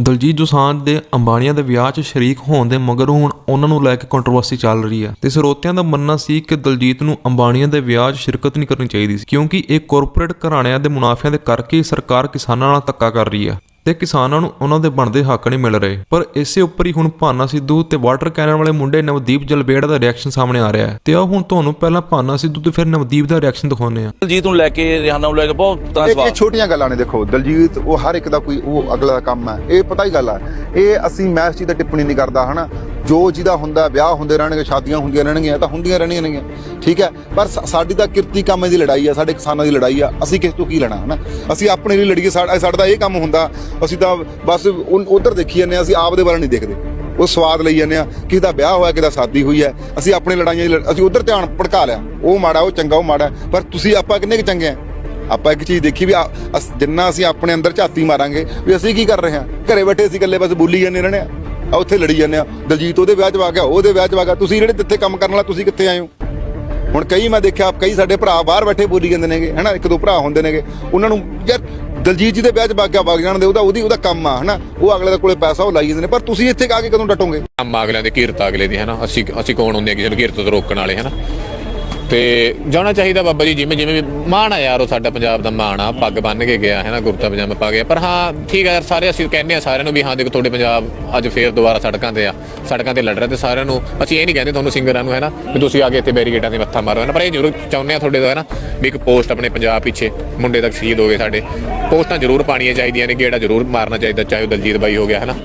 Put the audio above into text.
ਦਲਜੀਤ ਦੋਸਾਂਝ ਦੇ ਅੰਬਾਨੀਆਂ ਦੇ ਵਿਆਹ 'ਚ ਸ਼ਰੀਕ ਹੋਣ ਦੇ ਮਗਰੋਂ ਹੁਣ ਉਹਨਾਂ ਨੂੰ ਲੈ ਕੇ ਕੰਟਰੋਵਰਸੀ ਚੱਲ ਰਹੀ ਹੈ। ਤੇ ਸਰੋਤਿਆਂ ਦਾ ਮੰਨਣਾ ਸੀ ਕਿ ਦਲਜੀਤ ਨੂੰ ਅੰਬਾਨੀਆਂ ਦੇ ਵਿਆਹ 'ਚ ਸ਼ਿਰਕਤ ਨਹੀਂ ਕਰਨੀ ਚਾਹੀਦੀ ਸੀ, ਕਿਉਂਕਿ ਇਹ ਕਾਰਪੋਰੇਟ ਘਰਾਣਿਆਂ ਦੇ ਮੁਨਾਫਿਆਂ ਦੇ ਕਰਕੇ ਸਰਕਾਰ ਕਿਸਾਨਾਂ ਨਾਲ ਧੱਕਾ ਕਰ ਰਹੀ ਹੈ। ਤੇ ਕਿਸਾਨਾਂ ਨੂੰ ਉਹਨਾਂ ਦੇ ਬਣਦੇ ਹੱਕ ਨਹੀਂ ਮਿਲ ਰਹੇ। ਪਰ ਇਸੇ ਉੱਪਰ ਹੀ ਹੁਣ ਭਾਨਾ ਸਿੱਧੂ ਤੇ ਵਾਟਰ ਕੈਨਨ ਵਾਲੇ ਮੁੰਡੇ ਨਵਦੀਪ ਜਲਬੇੜ ਦਾ ਰਿਐਕਸ਼ਨ ਸਾਹਮਣੇ ਆ ਰਿਹਾ ਹੈ। ਤੇ ਆ ਹੁਣ ਤੁਹਾਨੂੰ ਪਹਿਲਾਂ ਭਾਨਾ ਸਿੱਧੂ ਤੇ ਫਿਰ ਨਵਦੀਪ ਦਾ ਰਿਐਕਸ਼ਨ ਦਿਖਾਉਂਦੇ ਆ ਦਲਜੀਤ ਨੂੰ ਲੈ ਕੇ ਰਿਹਾਨਾ ਨੂੰ ਲੈ ਕੇ ਬਹੁਤ ਤਰ੍ਹਾਂ ਇਹ ਸਵਾਲ। ਛੋਟੀਆਂ ਗੱਲਾਂ ਨੇ ਦੇਖੋ ਦਲਜੀਤ ਉਹ ਹਰ ਇੱਕ ਦਾ ਕੋਈ ਉਹ ਅਗਲਾ ਕੰਮ ਹੈ। ਇਹ ਪਤਾ ਹੀ ਗੱਲ ਹੈ। ਇਹ ਅਸੀਂ ਮੈਂ ਇਸ ਚੀਜ਼ ਦਾ ਟਿੱਪਣੀ ਨਹੀਂ ਕਰਦਾ ਹਨਾ? ਜੋ ਜਿਹਦਾ ਹੁੰਦਾ, ਵਿਆਹ ਹੁੰਦੇ ਰਹਿਣਗੇ, ਸ਼ਾਦੀਆਂ ਹੁੰਦੀਆਂ ਰਹਿਣਗੀਆਂ ਤਾਂ ਹੁੰਦੀਆਂ ਰਹਿਣੀਆਂ ਨੇਗੀਆਂ। ਠੀਕ ਹੈ? ਪਰ ਸਾਡੀ ਤਾਂ ਕਿਰਤੀ ਕੰਮ ਦੀ ਲੜਾਈ ਆ, ਸਾਡੇ ਕਿਸਾਨਾਂ ਦੀ ਲੜਾਈ ਆ। ਅਸੀਂ ਕਿਸ ਤੋਂ ਕੀ ਲੈਣਾ, ਹਨਾ? ਅਸੀਂ ਆਪਣੇ ਲਈ ਲੜੀਏ ਸਾਡਾ ਤਾਂ ਇਹ ਕੰਮ ਹੁੰਦਾ, ਅਸੀਂ ਤਾਂ ਬਸ ਉਧਰ ਦੇਖੀ ਜਾਂਦੇ ਹਾਂ, ਅਸੀਂ ਆਪ ਦੇ ਬਾਰੇ ਨਹੀਂ ਦੇਖਦੇ। ਉਹ ਸਵਾਦ ਲਈ ਜਾਂਦੇ ਆ ਕਿਸੇ ਦਾ ਵਿਆਹ ਹੋਇਆ ਕਿਸੇ ਦਾ ਸ਼ਾਦੀ ਹੋਈ ਹੈ, ਅਸੀਂ ਆਪਣੇ ਲੜਾਈਆਂ ਦੀ ਲੜ- ਅਸੀਂ ਉਧਰ ਧਿਆਨ ਭੜਕਾ ਲਿਆ। ਉਹ ਮਾੜਾ, ਉਹ ਚੰਗਾ, ਉਹ ਮਾੜਾ ਪਰ ਤੁਸੀਂ, ਆਪਾਂ ਕਿੰਨੇ ਕੁ ਚੰਗੇ ਆ? ਆਪਾਂ ਇੱਕ ਚੀਜ਼ ਦੇਖੀ ਵੀ ਆ- ਜਿੰਨਾ ਅਸੀਂ ਆਪਣੇ ਅੰਦਰ ਝਾਤੀ ਮਾਰਾਂਗੇ, ਵੀ ਅਸੀਂ ਕੀ ਕਰ ਰਹੇ ਹਾਂ? ਘਰੇ ਬੈਠੇ ਅਸੀਂ ਇਕੱਲੇ ਬਸ ਬੋਲੀ ਜਾਂਦੇ ਰਹਿੰਦੇ ਆ ਆ ਉੱਥੇ ਲੜੀ ਜਾਂਦੇ ਆ। ਦਲਜੀਤ ਉਹਦੇ ਵਿਆਹ 'ਚ ਵਾ ਗਿਆ, ਉਹਦੇ ਵਿਆਹ 'ਚ ਵਾ ਗਿਆ। ਤੁਸੀਂ ਜਿਹੜੇ ਜਿੱਥੇ ਕੰਮ ਕਰਨ ਵਾਲਾ, ਤੁਸੀਂ ਕਿੱਥੇ ਆਏ ਹੋ? ਹੁਣ ਕਈ ਮੈਂ ਦੇਖਿਆ ਕਈ ਸਾਡੇ ਭਰਾ ਬਾਹਰ ਬੈਠੇ ਬੋਲੀ ਜਾਂਦੇ ਨੇਗੇ, ਹਨਾ? ਇੱਕ ਦੋ ਭਰਾ ਹੁੰਦੇ ਨੇਗੇ। ਉਹਨਾਂ ਨੂੰ, ਯਾਰ, ਦਲਜੀਤ ਜੀ ਦੇ ਵਿਆਹ 'ਚ ਵਗ ਗਿਆ, ਵਗ ਜਾਣ ਦੇ, ਉਹਦਾ, ਉਹਦੀ, ਉਹਦਾ ਕੰਮ ਆ, ਹਨਾ? ਉਹ ਅਗਲੇ ਦੇ ਕੋਲੇ ਪੈਸਾ, ਉਹ ਲਾਈ ਜਾਂਦੇ ਨੇ। ਪਰ ਤੁਸੀਂ ਇੱਥੇ ਆ ਕੇ ਕਦੋਂ ਡਟੋਗੇ? ਕੰਮ ਅਗਲਿਆਂ ਦੇ ਕੀਰਤ ਅਗਲੇ ਦੀ, ਹਨਾ? ਅਸੀਂ ਅਸੀਂ ਕੌਣ ਹੁੰਦੇ ਆ? ਕਿਸੇ ਨੂੰ ਕੀਰਤ ਤੋਂ ਰੋਕਣ ਵਾਲੇ, ਹਨਾ? ਤੇ ਜਾਣਾ ਚਾਹੀਦਾ ਬਾਬਾ ਜੀ, ਜਿਵੇਂ ਜਿਵੇਂ ਵੀ ਮਾਣ ਆ ਯਾਰ, ਉਹ ਸਾਡਾ ਪੰਜਾਬ ਦਾ ਮਾਣ ਆ। ਪੱਗ ਬੰਨ ਕੇ ਗਿਆ ਹੈ ਨਾ ਕੁਰਤਾ ਪਜਾਮਾ ਪਾ ਗਿਆ। ਪਰ ਹਾਂ, ਠੀਕ ਆ ਯਾਰ, ਸਾਰੇ ਅਸੀਂ ਕਹਿੰਦੇ ਆ ਸਾਰਿਆਂ ਨੂੰ ਵੀ, ਹਾਂ, ਦੇਖੋ, ਤੁਹਾਡੇ ਪੰਜਾਬ ਅੱਜ ਫੇਰ ਦੁਬਾਰਾ ਸੜਕਾਂ ਤੇ ਆ। ਸੜਕਾਂ ਤੇ ਲੜ ਰਿਹਾ ਤੇ ਸਾਰਿਆਂ ਨੂੰ ਅਸੀਂ ਇਹ ਨਹੀਂ ਕਹਿੰਦੇ ਤੁਹਾਨੂੰ ਸਿੰਗਰਾਂ ਨੂੰ ਹੈ ਨਾ ਵੀ ਤੁਸੀਂ ਆ ਕੇ ਇੱਥੇ ਬੈਰੀਕੇਡਾਂ 'ਤੇ ਮੱਥਾ ਮਾਰੋ ਹੈ ਨਾ ਪਰ ਇਹ ਜ਼ਰੂਰ ਚਾਹੁੰਦੇ ਆ ਤੁਹਾਡੇ ਤੋਂ ਹੈ ਨਾ ਵੀ ਇੱਕ ਪੋਸਟ ਆਪਣੇ ਪੰਜਾਬ ਪਿੱਛੇ ਮੁੰਡੇ ਤੱਕ ਸ਼ਹੀਦ ਹੋ ਗਏ ਸਾਡੇ। ਪੋਸਟਾਂ ਜ਼ਰੂਰ ਪਾਣੀਆਂ ਚਾਹੀਦੀਆਂ ਨੇ, ਗੇੜਾ ਜ਼ਰੂਰ ਮਾਰਨਾ ਚਾਹੀਦਾ, ਚਾਹੇ ਉਹ ਦਲਜੀਤ ਬਾਈ ਹੋ ਗਿਆ ਹੈ ਨਾ